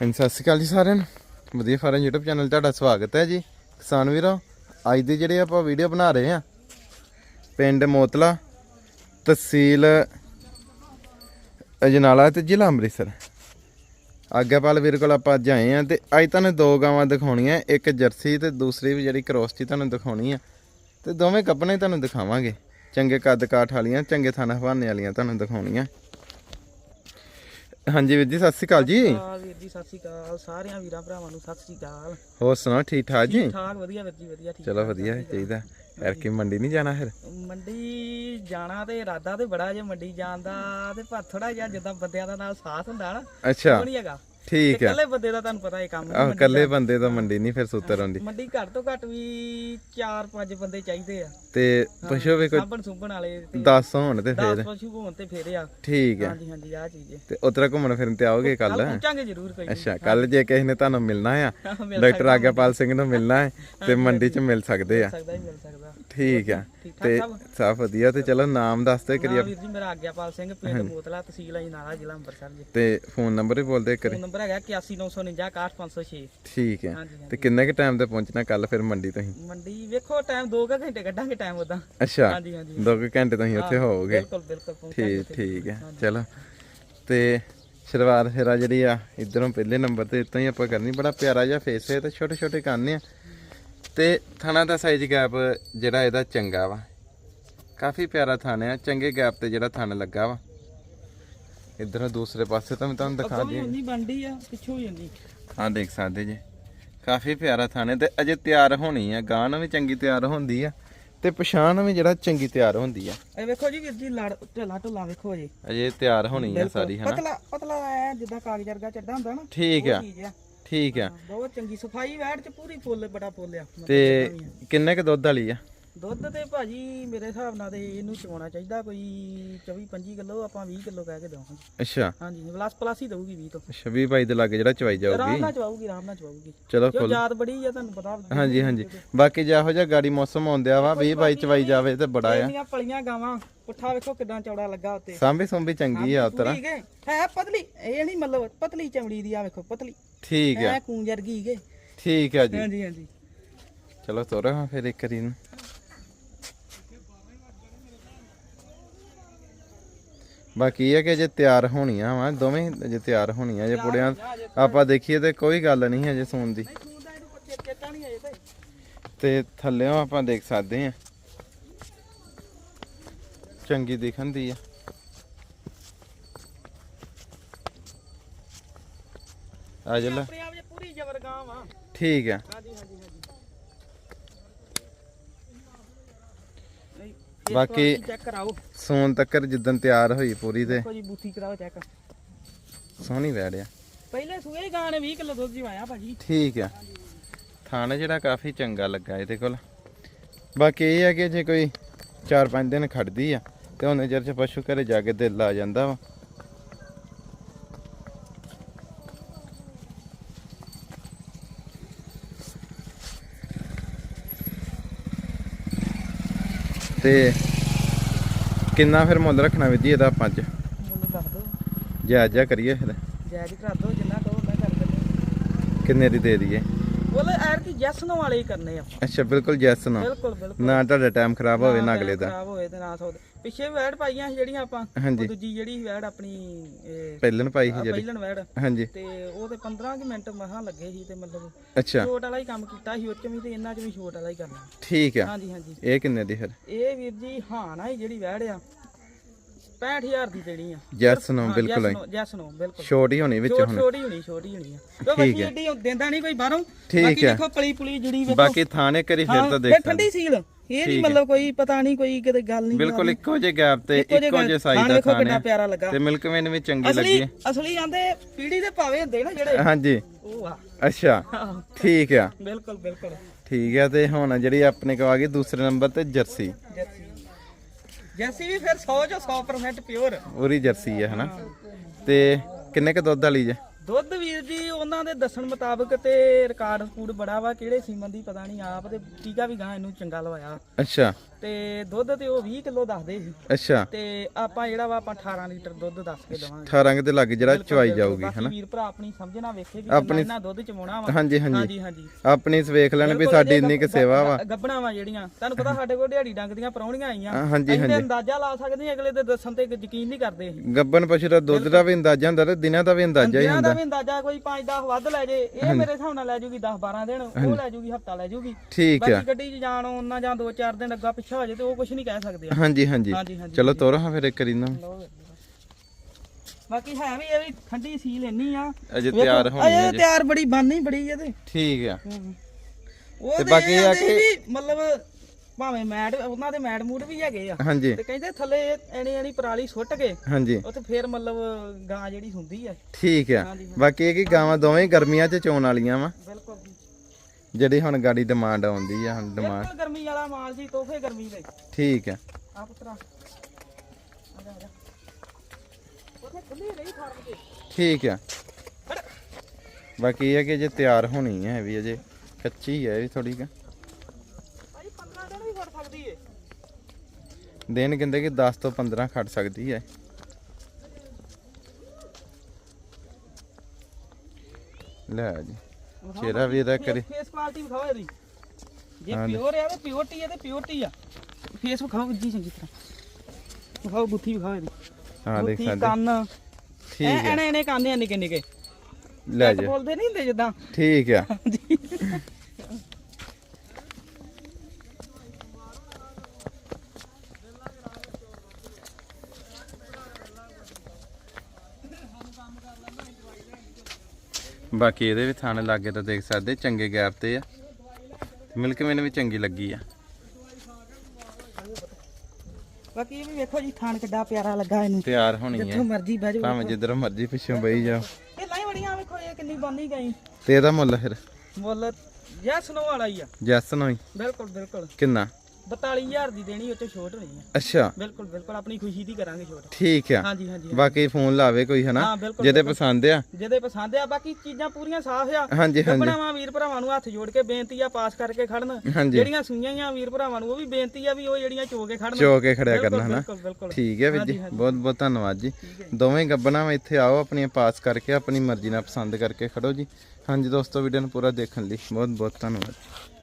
ਹਾਂਜੀ, ਸਤਿ ਸ਼੍ਰੀ ਅਕਾਲ ਜੀ ਸਾਰਿਆਂ ਨੂੰ। ਵਧੀਆ ਫਾਰਮ YouTube ਚੈਨਲ ਤੁਹਾਡਾ ਸਵਾਗਤ ਹੈ ਜੀ। ਕਿਸਾਨ ਵੀਰੋ, ਅੱਜ ਦੀ ਜਿਹੜੇ ਆਪਾਂ ਵੀਡੀਓ ਬਣਾ ਰਹੇ ਆ ਪਿੰਡ ਮੋਤਲਾ, ਤਹਿਸੀਲ ਅਜਨਾਲਾ ਤੇ ਜ਼ਿਲ੍ਹਾ ਅੰਮ੍ਰਿਤਸਰ। ਆਗਿਆਪਾਲ ਵੀਰ ਕੋਲ ਆਪਾਂ ਅੱਜ ਆਏ ਆ ਤੇ ਅੱਜ ਤੁਹਾਨੂੰ ਦੋ ਗਾਵਾਂ ਦਿਖਾਉਣੀਆਂ, ਇੱਕ ਜਰਸੀ ਤੇ ਦੂਸਰੀ ਵੀ ਜਿਹੜੀ ਕਰੋਸਟੀ ਤੁਹਾਨੂੰ ਦਿਖਾਉਣੀ ਆ। ਤੇ ਦੋਵੇਂ ਕੱਪਣੇ ਤੁਹਾਨੂੰ ਦਿਖਾਵਾਂਗੇ। ਚੰਗੇ ਕੱਦ ਕਾਠ ਵਾਲੀਆਂ, ਚੰਗੇ ਥਣ ਹਵਾਨੇ ਵਾਲੀਆਂ ਤੁਹਾਨੂੰ ਦਿਖਾਉਣੀਆਂ। ਹਾਂਜੀ ਵੀਰ ਜੀ ਸਤਿ ਸ਼੍ਰੀ ਅਕਾਲ ਜੀ। ਆ ਵੀਰ ਜੀ ਸਤਿ ਸ਼੍ਰੀ ਅਕਾਲ। ਸਾਰਿਆਂ ਵੀਰਾਂ ਭਰਾਵਾਂ ਨੂੰ ਸਤਿ ਸ਼੍ਰੀ ਅਕਾਲ। ਹੋਰ ਸੁਣਾਓ ਠੀਕ ਠਾਕ ਜੀ? ਠੀਕ ਠਾਕ ਵਧੀਆ ਵੀਰ ਜੀ ਵਧੀਆ ਠੀਕ ਚਲੋ ਵਧੀਆ ਚਾਹੀਦਾ। ਯਾਰ ਕਿ ਮੰਡੀ ਨਹੀਂ ਜਾਣਾ ਫਿਰ? ਮੰਡੀ ਜਾਣਾ ਤੇ ਇਰਾਦਾ ਤੇ ਬੜਾ ਜੇ ਮੰਡੀ ਜਾਣ ਦਾ ਤੇ ਪਰ ਥੋੜਾ ਜਿਹਾ ਜਿੱਦਾਂ ਬੰਦਿਆਂ ਦਾ ਨਾਲ ਸਾਥ ਹੁੰਦਾ ਨਾ ਅੱਛਾ। ਉਹ ਨਹੀਂ ਹੈਗਾ। ਠੀਕ ਹੈ ਇਕੱਲੇ ਬੰਦੇ ਦਾ ਤੁਹਾਨੂੰ ਪਤਾ ਇਹ ਕੰਮ ਆਹ ਇਕੱਲੇ ਬੰਦੇ ਤਾਂ ਮੰਡੀ ਨਹੀਂ ਫਿਰ ਸੁੱਤਰ ਆਉਂਦੀ। ਮੰਡੀ ਘੱਟ ਤੋਂ ਘੱਟ ਵੀ 4-5 ਬੰਦੇ ਚਾਹੀਦੇ ਆ। ਤੇ ਪੁੱਛੋ ਵੀ ਕੋਈ ਸਾਂਭਣ ਸੁੰਭਣ ਵਾਲੇ ਤੇ 10 ਹੋਣ ਤੇ 10 ਫਿਰ ਪਸ਼ੂ ਹੋਣ ਤੇ ਫੇਰੇ ਆ। ਠੀਕ ਹੈ ਹਾਂਜੀ ਹਾਂਜੀ ਆ ਚੀਜ਼ ਹੈ ਤੇ ਉਤਰਾ ਘੁੰਮਣ ਫਿਰਨ ਤੇ ਆਓਗੇ ਕੱਲ? ਪਹੁੰਚਾਂਗੇ ਜ਼ਰੂਰ ਕੋਈ। ਅੱਛਾ ਕੱਲ ਜੇ ਕਿਸੇ ਨੇ ਤੁਹਾਨੂੰ ਮਿਲਣਾ ਆ ਡਾਕਟਰ ਆਗਿਆਪਾਲ ਸਿੰਘ ਨੂੰ ਮਿਲਣਾ ਹੈ ਤੇ ਮੰਡੀ 'ਚ ਮਿਲ ਸਕਦੇ ਆ। ਸਕਦਾ ਹੀ ਮਿਲ ਸਕਦਾ। ਠੀਕ ਆ। ਤੇ ਸਭ? ਸਭ ਵਧੀਆ ਤੇ ਚਲੋ ਨਾਮ ਦੱਸ ਦਿਓ ਕਰੀ ਨਾ ਵੀਰ ਜੀ ਮੇਰਾ ਆਗਿਆਪਾਲ ਸਿੰਘ ਪਿੰਡ ਮੋਤਲਾ ਤਹਿਸੀਲ ਅਜਨਾਲਾ ਜ਼ਿਲ੍ਹਾ ਅੰਮ੍ਰਿਤਸਰ ਜੀ। ਤੇ ਫੋਨ ਨੰਬਰ ਵੀ ਬੋਲਦੇ ਕਰੀ ਨੰਬਰ ਹੈਗਾ 8199491506 ਠੀਕ ਹੈ। ਹਾਂਜੀ ਤੇ ਕਿੰਨੇ ਕ ਟਾਈਮ ਤੇ ਪਹੁੰਚਣਾ ਕੱਲ ਫਿਰ ਮੰਡੀ ਤੁਸੀਂ? ਮੰਡੀ ਵੇਖੋ ਟਾਈਮ 2 ਘੰਟੇ ਕੱਢਾਂਗੇ ਟਾਈਮ ਉਦਾਂ ਅੱਛਾ ਹਾਂਜੀ ਹਾਂਜੀ। ਦੋ ਕੁ ਘੰਟੇ ਤੁਸੀਂ ਉੱਥੇ ਹੋਵੋਗੇ? ਬਿਲਕੁਲ ਬਿਲਕੁਲ ਪਹੁੰਚਾਂਗੇ ਠੀਕ ਠੀਕ ਹੈ। ਚਲੋ। ਤੇ ਸ਼ੁਰੂਆਤ ਫਿਰ ਆ ਜਿਹੜੀ ਆ ਇਧਰੋਂ ਪਹਿਲੇ ਨੰਬਰ ਤੇ ਇਤੋਂ ਹੀ ਆਪਾਂ ਕਰਨੀ ਬੜਾ ਪਿਆਰਾ ਜਿਹਾ ਫੇਸ ਹੈ ਤੇ ਛੋਟੇ ਛੋਟੇ ਕੰਨ ਆ। ਤੇ ਥਣਾ ਦਾ ਸਾਈਜ਼ ਗੈਪ ਜਿਹੜਾ ਇਹਦਾ ਚੰਗਾ ਵਾ। ਕਾਫੀ ਪਿਆਰਾ ਥਣ ਆ ਚੰਗੇ ਗੈਪ ਤੇ ਜਿਹੜਾ ਥਣ ਲੱਗਾ ਵਾ। ਇਧਰੋਂ ਦੂਸਰੇ ਪਾਸੇ ਤਾਂ ਮੈਂ ਤੁਹਾਨੂੰ ਦਿਖਾ ਅੱਗੋਂ ਵੀ ਉਨੀ ਬੰਡੀ ਆ ਪਿੱਛੋਂ ਵੀ ਉਨੀ ਹਾਂ ਦੇਖ ਸਕਦੇ ਜੀ। ਕਾਫੀ ਪਿਆਰਾ ਥਣ ਹੈ ਤੇ ਅਜੇ ਤਿਆਰ ਹੋਣੀ ਆ। ਗਾਂ ਨੂੰ ਵੀ ਚੰਗੀ ਤਿਆਰ ਹੁੰਦੀ ਆ ਤੇ ਪਛਾਣ ਵੀ ਜਿਹੜਾ ਚੰਗੀ ਤਿਆਰ ਹੁੰਦੀ ਆ। ਇਹ ਵੇਖੋ ਜੀ ਵੀਰ ਜੀ ਲੜ ਢਲਾ ਢੁਲਾ ਵੇਖੋ ਜੀ। ਅਜੇ ਤਿਆਰ ਹੋਣੀ ਆ ਸਾਰੀ ਹਨਾ? ਪਤਲਾ ਪਤਲਾ ਐ ਜਿੱਦਾਂ ਕਾਗਜ਼ ਵਰਗਾ ਚੱਡਾ ਹੁੰਦਾ ਨਾ ਠੀਕ ਆ ਚੀਜ਼ ਆ। ਠੀਕ ਆ। ਬਹੁਤ ਚੰਗੀ ਸਫ਼ਾਈ ਵੈੜ ਚ ਪੂਰੀ ਫੁੱਲ ਬੜਾ ਫੁੱਲ ਆ। ਤੇ ਕਿੰਨੇ ਕ ਦੁੱਧ ਵਾਲੀ ਆ? ਦੁੱਧ ਤੇ ਭਾਜੀ ਮੇਰੇ ਹਿਸਾਬ ਨਾਲ ਤੇ ਇਹਨੂੰ ਚਵਾਉਣਾ ਚਾਹੀਦਾ ਕੋਈ 24 25 ਕਿਲੋ ਆਪਾਂ 20 ਕਿਲੋ ਕਹਿ ਕੇ ਦਵਾਂਗੇ। ਅੱਛਾ। ਹਾਂਜੀ ਪਲੱਸ ਪਲੱਸ ਹੀ ਦਊਗੀ 20 ਤੋਂ। ਛਵੀ ਬਾਈ ਦੇ ਲਾਗੇ ਜਿਹੜਾ ਚਵਾਈ ਆਰਾਮ ਜਾਊਗੀ ਨਾਲ ਚਵਾਊਗੀ ਆਰਾਮ ਨਾਲ ਚਵਾਊਗੀ। ਚਲੋ ਜੋ ਫੁੱਲ। ਯਾਦ ਬੜੀ ਆ ਤੁਹਾਨੂੰ ਪਤਾ ਹਾਂਜੀ ਹਾਂਜੀ। ਬਾਕੀ ਜਿਹੋ ਜਿਹਾ ਗਾੜੀ ਮੌਸਮ ਆਉਂਦਿਆ ਵਾ 20 ਬਾਈ ਚਵਾਈ ਜਾਵੇ ਤੇ ਬੜਾ ਆ। ਇਹਦੀਆਂ ਪਲੀਆਂ ਗਾਵਾਂ ਪੁੱਠਾ ਵੇਖੋ ਕਿਦਾਂ ਚੌੜਾ ਲੱਗਾ ਉੱਤੇ। ਸਾਂਭੀ ਸੁੰਭੀ ਚੰਗੀ ਆ ਉਤਰਾ। ਠੀਕ ਹੈ ਹੈ ਪਤਲੀ ਇਹ ਨਹੀਂ ਮਤਲਬ ਪਤਲੀ ਚਮੜੀ ਦੀ ਆ ਵੇਖੋ ਪਤਲੀ। ਠੀਕ ਆ। ਐ ਕੂੰਜ ਵਰਗੀ ਕੇ ਠੀਕ ਆ ਜੀ। ਹਾਂਜੀ ਹਾਂਜੀ। ਚਲੋ ਤੋਰੋ ਫਿਰ ਇੱਕ ਵਾਰੀ ਬਾਕੀ ਇਹ ਹੈ ਕਿ ਅਜੇ ਤਿਆਰ ਹੋਣੀਆਂ ਵਾ ਦੋਵੇਂ ਅਜੇ ਤਿਆਰ ਹੋਣੀਆਂ ਜੇ ਪੁੜਿਆਂ ਆਪਾਂ ਦੇਖੀਏ ਤੇ ਕੋਈ ਗੱਲ ਨਹੀਂ ਅਜੇ ਸੂਣ ਦੀ। ਤੇ ਥੱਲੇੋਂ ਆਪਾਂ ਦੇਖ ਸਕਦੇ ਆ ਚੰਗੀ ਦਿਖਣ ਦੀ ਆ। ਆ ਜਲਾ ਪੂਰੀ ਜ਼ਬਰਗਾਂ ਵਾ ਠੀਕ ਆ ਹਾਂਜੀ ਹਾਂਜੀ ਹਾਂਜੀ ਬਾਕੀ- ਚੈੱਕ ਕਰਾਓ। ਤੱਕਰ ਜਿੱਦਨ ਤਿਆਰ ਹੋਈ ਪੂਰੀ ਤੇ। ਦੇਖੋ ਜੀ ਬੂਥੀ ਕਰਾਓ ਚੈੱਕ ਸੋਹਣੀ ਵੈੜਿਆ ਪਹਿਲੇ ਸੂਏ ਗਾਂ ਨੇ 20 ਕਿਲੋ ਦੁੱਧ ਜਿਵਾਇਆ ਭਾਜੀ। ਠੀਕ ਆ। ਥਾਣਾ ਜਿਹੜਾ ਕਾਫੀ ਚੰਗਾ ਲੱਗਾ ਇਹਦੇ ਕੋਲ। ਬਾਕੀ ਇਹ ਹੈ ਕਿ ਜੇ ਕੋਈ 4-5 ਦਿਨ ਖੜਦੀ ਆ ਤੇ ਉਹਨੇ ਚਿਰ ਚ ਪਸ਼ੂ ਘਰੇ ਜਾ ਕੇ ਦਿਲ ਆ ਜਾਂਦਾ ਵਾ। ਤੇ ਕਿੰਨਾ ਫਿਰ ਮੁੱਲ ਰੱਖਣਾ ਵੀ ਜੀ ਇਹਦਾ ਆਪਾਂ ਅੱਜ? ਮੁੱਲ ਦੱਸ ਦੋ ਜਾਇਜ਼ਾ ਕਰੀਏ ਫਿਰ ਜਾਇਜ਼ ਕਰ ਦੋ ਜਿੰਨਾ ਕਹੋ ਮੈਂ ਕਰ ਦਿੰਦਾ ਕਿੰਨੇ ਦੀ ਦੇ ਦਈਏ? ਬੋਲੇ ਐਰ ਕੀ ਜੈਸਨ ਵਾਲੇ ਹੀ ਕਰਨੇ ਆ। ਅੱਛਾ ਬਿਲਕੁਲ ਜੈਸ ਨਾ ਬਿਲਕੁਲ ਬਿਲਕੁਲ। ਨਾ ਤੁਹਾਡਾ ਟਾਈਮ ਖਰਾਬ ਹੋਵੇ ਨਾ ਅਗਲੇ ਦਾ। ਖਰਾਬ ਹੋਏ ਤੇ ਨਾ ਸੌਦੇ। ਪਿੱਛੇ ਵੀ ਵੈੜ ਪਾਈਆਂ ਸੀ ਜਿਹੜੀਆਂ ਆਪਾਂ ਹਾਂਜੀ। ਉਹ ਦੂਜੀ ਜਿਹੜੀ ਵੈੜ ਆਪਣੀ ਇਹ ਪਾਈ ਸੀ ਜਿਹੜੀ। ਪਹਿਲਣ ਵੈੜ। ਹਾਂਜੀ। ਤੇ ਉਹ ਤੇ 15 ਕੁ ਮਿੰਟ ਮਸਾਂ ਲੱਗੇ ਸੀ ਤੇ ਮਤਲਬ ਅੱਛਾ। ਛੋਟ ਵਾਲਾ ਹੀ ਕੰਮ ਕੀਤਾ ਸੀ ਉਹ ਚ ਵੀ ਤੇ ਇਹਨਾਂ ਚ ਵੀ ਛੋਟ ਵਾਲਾ ਹੀ ਕਰਨਾ। ਠੀਕ ਆ। ਹਾਂਜੀ ਹਾਂਜੀ। ਇਹ ਕਿੰਨੇ ਦੀ ਫਿਰ? ਇਹ ਵੀਰ ਜੀ ਹਾਂ ਨਾ ਜਿਹੜੀ ਵੈੜ ਆ। 65000 ਦੀ ਦੇਣੀ ਆ। ਜੈਸ ਨੂੰ ਬਿਲਕੁਲ ਹੀ ਜੈਸ ਨੋ ਬਿਲਕੁਲ। ਛੋਟੀ ਹੋਣੀ ਵਿੱਚ ਛੋਟ ਹੁਣ। ਛੋਟੀ ਹੋਣੀ ਛੋਟੀ ਹੋਣੀ ਆ। ਉਹ ਬਾਕੀ ਏਡੀ ਦਿੰਦਾ ਨਹੀਂ ਕੋਈ ਬਾਹਰੋਂ। ਠੀਕ ਬਾਕੀ ਹੈ। ਦੇਖੋ ਪਲੀ ਪੁਲੀ ਜੁੜੀ ਵੇਖੋ। ਬਾਕੀ ਥਾਣੇ ਕਰੀ ਫਿਰ ਤਾਂ ਹਾਂ, ਦੇਖ ਫਿਰ ਠੰਡੀ ਸੀਲ। ਇਹ ਨਹੀਂ ਮਤਲਬ ਕੋਈ ਪਤਾ ਨਹੀਂ ਕੋਈ ਕਿਤੇ ਗੱਲ ਨਹੀਂ ਬਿਲਕੁਲ ਇੱਕੋ ਜਿਹੇ ਗੈਪ ਤੇ ਇੱਕੋ ਜਿਹੇ ਇੱਕੋ ਜਿਹੇ ਸਾਈਜ਼ ਖਾਣ ਦਾ ਵੇਖੋ ਥਾਣੇ। ਕਿੰਨਾ ਪਿਆਰਾ ਲੱਗਾ। ਤੇ ਮਿਲਕ ਵੇਨ ਵੀ ਚੰਗੀ ਲੱਗੀ। ਅਸਲੀ ਆਂਦੇ ਪੀੜੀ ਦੇ ਭਾਵੇਂ ਹੁੰਦੇ ਨਾ ਜਿਹੜੇ। ਹਾਂਜੀ। ਉਹ ਆ। ਅੱਛਾ। ਠੀਕ ਆ। ਬਿਲਕੁਲ ਬਿਲਕੁਲ। ਠੀਕ ਆ ਤੇ ਹੁਣ ਜਿਹੜੀ ਆਪਣੇ ਕੋ ਆ ਗਈ ਦੂਸਰੇ ਨੰਬਰ ਤੇ ਜਰਸੀ। ਜੈਸੀ ਵੀ ਫਿਰ 100 ਚੋਂ 100% ਪਿਓਰ ਉਹਦੀ ਜਰਸੀ ਆ ਹਨਾ? ਤੇ ਕਿੰਨੇ ਕ ਦੁੱਧ ਵਾਲੀ ਜੇ ਦੁੱਧ ਵੀਰ ਜੀ ਉਹਨਾਂ ਦੇ ਦੱਸਣ ਮੁਤਾਬਕ ਤੇ ਰਿਕਾਰਡ ਸਕੂਡ ਬੜਾ ਵਾ ਕਿਹੜੇ ਸੀਮਨ ਦੀ ਪਤਾ ਨਹੀਂ ਆਪ ਤੇ ਟੀਕਾ ਵੀ ਗਾਂ ਇਹਨੂੰ ਚੰਗਾ ਲਵਾਇਆ। ਅੱਛਾ। ਤੇ ਦੁੱਧ ਤੇ ਉਹ 20 ਕਿਲੋ ਦੱਸਦੇ ਸੀ। ਅੱਛਾ। ਤੇ ਆਪਾਂ ਜਿਹੜਾ ਵਾ ਆਪਾਂ 18 ਲੀਟਰ ਦੁੱਧ ਦੱਸ ਕੇ ਦਵਾਂਗੇ। 18 ਦੇ ਲੱਗ ਜਿਹੜਾ ਚਵਾਈ ਜਾਊਗੀ ਹਨਾ? ਵੀਰ ਭਰਾ ਆਪਣੀ ਸਮਝਣਾ ਵੇਖੇ ਵੀ ਕਿੰਨਾ ਇਹਨਾਂ ਦੁੱਧ ਚਵਾਉਣਾ ਵਾ। ਹਾਂਜੀ ਹਾਂਜੀ। ਹਾਂਜੀ ਆਪਣੀ ਵੇਖ ਲੈਣ ਵੀ ਸਾਡੀ ਇੰਨੀ ਕਿ ਸੇਵਾ ਵਾ। ਗੱਬਣਾ ਵਾ ਜਿਹੜੀਆਂ। ਤੁਹਾਨੂੰ ਪਤਾ ਸਾਡੇ ਕੋਲ ਦਿਹਾੜੀ ਡੰਗ ਦੀਆਂ ਪਰੌਣੀਆਂ ਆਈਆਂ ਹਾਂਜੀ ਹਾਂਜੀ। ਅੰਦਾਜ਼ਾ ਲਾ ਸਕਦੇ ਅਗਲੇ ਦੇ ਦੱਸਣ ਤੇ ਯਕੀਨ ਨਹੀਂ ਕਰਦੇ ਗੱਬਨ ਪਸ਼ੂ ਦਾ ਦੁੱਧ ਦਾ ਵੀ ਅੰਦਾਜ਼ਾ ਹੁੰਦਾ ਤੇ ਦਿਨਾਂ ਦਾ ਵੀ ਅੰਦਾਜ਼ਾ ਹੀ ਇਹਨਾਂ ਦਾ ਹੁੰਦਾ। ਵੀ ਅੰਦਾਜ਼ਾ ਕੋਈ 5-10 ਵੱਧ ਲੈ ਜੇ। ਇਹ ਮੇਰੇ ਹਿਸਾਬ ਨਾਲ ਲੈ ਜੂਗੀ 10-12 ਦਿਨ ਉਹ ਲੈ ਜੂਗੀ ਹਫਤਾ ਲੈ ਜੂਗੀ। ਠੀਕ ਆ। ਬਾਕੀ ਗੱਡੀ 'ਚ ਜਾਣ ਉਹਨਾਂ ਜਾਂ 2-4 ਦਿਨ ਅੱਗਾ ਪਿੱਛਾ ਹੋ ਜੇ ਤੇ ਉਹ ਕੁਝ ਨਹੀਂ ਕਹਿ ਸਕਦੇ ਹਾਂਜੀ ਹਾਂਜੀ। ਹਾਂਜੀ ਹਾਂਜੀ। ਚਲੋ ਤੋਰੋ ਹਾਂ ਫਿਰ ਇੱਕ ਵਾਰੀ ਨਾ। ਬਾਕੀ ਹੈ ਵੀ ਇਹ ਵੀ ਠੰਡੀ ਸੀਲ ਇੰਨੀ ਆ। ਅਜੇ ਤਿਆਰ ਹੋਣੀ ਹੈ ਅਜੇ ਤਿਆਰ ਬੜੀ ਬਾਨੀ ਬੜੀ ਇਹਦੇ ਠੀਕ ਆ। ਉਹ ਤੇ ਤੇ ਬਾਕੀ ਇਹ ਆ ਕਿ ਮਤਲਬ ਭਾਵੇਂ ਮੈਟ ਉਹਨਾਂ ਦੇ ਮੈਟ ਮੂਡ ਵੀ ਹੈਗੇ ਆ। ਹਾਂਜੀ। ਤੇ ਕਹਿੰਦੇ ਥੱਲੇ ਐਣੀ ਐਣੀ ਪਰਾਲੀ ਸੁੱਟ ਕੇ ਹਾਂਜੀ। ਉੱਥੇ ਫੇਰ ਮਤਲਬ ਗਾਂ ਜਿਹੜੀ ਹੁੰਦੀ ਆ। ਠੀਕ ਆ। ਹਾਂਜੀ, ਬਾਕੀ ਇਹ ਕਿ ਗਾਵਾਂ ਦੋਵੇਂ ਗਰਮੀਆਂ 'ਚ ਚੋਣ ਵਾਲੀਆਂ ਵਾ। ਬਿਲਕੁਲ। ਜਿਹੜੀ ਹੁਣ ਗਾੜੀ ਡਿਮਾਂਡ ਆਉਂਦੀ ਆ ਹੁਣ ਡਿਮਾਂਡ ਬਿਲਕੁਲ ਗਰਮੀ ਵਾਲਾ ਮਾਲ ਜੀ ਤੋਹਫੇ ਗਰਮੀ ਦੇ ਠੀਕ ਆ। ਆ ਪੁੱਤਰਾ। ਠੀਕ ਆ। ਬਾਕੀ ਇਹ ਹੈ ਕਿ ਜੇ ਤਿਆਰ ਹੋਣੀ ਹੈ ਵੀ ਅਜੇ ਕੱਚੀ ਹੈ ਵੀ ਥੋੜੀ ਕਾ। ਭਾਈ 15 ਦਿਨ ਵੀ ਫੜ ਸਕਦੀ ਏ। ਦਿਨ ਕਹਿੰਦੇ ਕਿ 10 ਤੋਂ 15 ਖੜ ਸਕਦੀ ਹੈ ਲੈ ਜੀ। ਚਿਹਰਾ ਵੀ ਇਹਦਾ ਕਰੇ। ਫੇਸ ਕੁਆਲਿਟੀ ਵਿਖਾਓ ਇਹਦੀ। ਜੇ ਪਿਓਰ ਹੈ ਤੇ ਪਿਓਰਟੀ ਹੈ ਤੇ ਪਿਓਰਟੀ ਆ। ਫੇਸ ਵਿਖਾਓ ਜੀ ਚੰਗੀ ਤਰ੍ਹਾਂ। ਵਿਖਾਓ ਬੁੱਥੀ ਵਿਖਾਓ ਇਹਦੀ। ਹਾਂ ਦੇਖ ਸਕਦੇ। ਕੰਨ। ਠੀਕ ਹੈ। ਐਨੇ ਐਨੇ ਕੰਨ ਆ ਨਿੱਕੇ ਨਿੱਕੇ ਲੈ ਜੀ ਬੋਲਦੇ ਨਹੀਂ ਹੁੰਦੇ ਜਿੱਦਾਂ। ਠੀਕ ਆ। ਬਾਕੀ ਇਹਦੇ ਵੀ ਥਾਣੇ ਲਾਗੇ ਤਾਂ ਦੇਖ ਸਕਦੇ ਚੰਗੇ ਗੈਪ ਤੇ ਆ। ਮਿਲਕ ਮੈਨੂੰ ਵੀ ਚੰਗੀ ਲੱਗੀ ਆ। ਬਾਕੀ ਇਹ ਵੀ ਵੇਖੋ ਜੀ ਥਾਣ ਕਿੱਡਾ ਪਿਆਰਾ ਲੱਗਾ ਇਹਨੂੰ। ਤਿਆਰ ਹੋਣੀ ਹੈ ਜਿੱਥੋਂ ਮਰਜ਼ੀ ਬਹਿ ਜਾਓ ਭਾਵੇਂ ਜਿੱਧਰੋਂ ਮਰਜ਼ੀ ਪਿੱਛੋਂ ਬਈ ਜਾਓ। ਇਹ ਲਾਈ ਬੜੀਆਂ ਵੇਖੋ ਇਹ ਕਿੰਨੀ ਬੰਨੀ ਗਈ। ਤੇ ਇਹਦਾ ਮੁੱਲ ਫਿਰ? ਮੁੱਲ ਯੈਸ ਨੋ ਵਾਲਾ ਹੀ ਆ। ਜੈਸ ਨੂੰ ਹੀ। ਬਿਲਕੁਲ ਬਿਲਕੁਲ। ਕਿੰਨਾ? 42000 ਦੀ ਦੇਣੀ ਉੱਤੇ ਛੋਟ ਹੋਣੀ ਆ। ਅੱਛਾ। ਬਿਲਕੁਲ ਬਿਲਕੁਲ ਆਪਣੀ ਖੁਸ਼ੀ ਦੀ ਕਰਾਂਗੇ ਛੋਟ। ਠੀਕ ਆ। ਹਾਂਜੀ ਹਾਂਜੀ ਬਾਕੀ ਫੋਨ ਲਾਵੇ ਕੋਈ ਹਨਾ? ਹਾਂ ਬਿਲਕੁਲ ਜਿਹਦੇ ਪਸੰਦ ਆ। ਜਿਹਦੇ ਪਸੰਦ ਆ ਬਾਕੀ ਚੀਜ਼ਾਂ ਪੂਰੀਆਂ ਸਾਫ਼ ਆ। ਹਾਂਜੀ ਹਾਂਜੀ। ਕੱਪੜਾਵਾਂ ਵੀਰ ਭਰਾਵਾਂ ਨੂੰ ਹੱਥ ਜੋੜ ਕੇ ਬੇਨਤੀ ਆ ਪਾਸ ਕਰਕੇ ਖੜਨ। ਹਾਂਜੀ। ਜਿਹੜੀਆਂ ਸੂਈਆਂ ਆ ਵੀਰ ਭਰਾਵਾਂ ਨੂੰ ਉਹ ਵੀ ਬੇਨਤੀ ਆ ਵੀ ਉਹ ਜਿਹੜੀਆਂ ਚੋ ਕੇ ਖੜਨ। ਚੋ ਕੇ ਖੜਿਆ ਬਿਲਕੁਲ, ਕਰਨਾ ਹਨਾ? ਬਿਲਕੁਲ ਬਿਲਕੁਲ। ਠੀਕ ਹੈ ਵੀਰ ਜੀ। ਬਹੁਤ ਬਹੁਤ ਧੰਨਵਾਦ ਜੀ। ਦੋਵੇਂ ਗੱਬਣਾ ਇੱਥੇ ਆਓ ਆਪਣੀਆਂ ਪਾਸ ਕਰਕੇ ਆਪਣੀ ਮਰਜ਼ੀ ਨਾਲ ਪਸੰਦ ਕਰਕੇ ਖੜੋ ਜੀ। ਹਾਂਜੀ ਦੋਸਤੋ ਵੀਡੀਓ ਨੂੰ ਪੂਰਾ ਦੇਖਣ ਲਈ ਬਹੁਤ ਬਹੁਤ ਧੰਨਵਾਦ।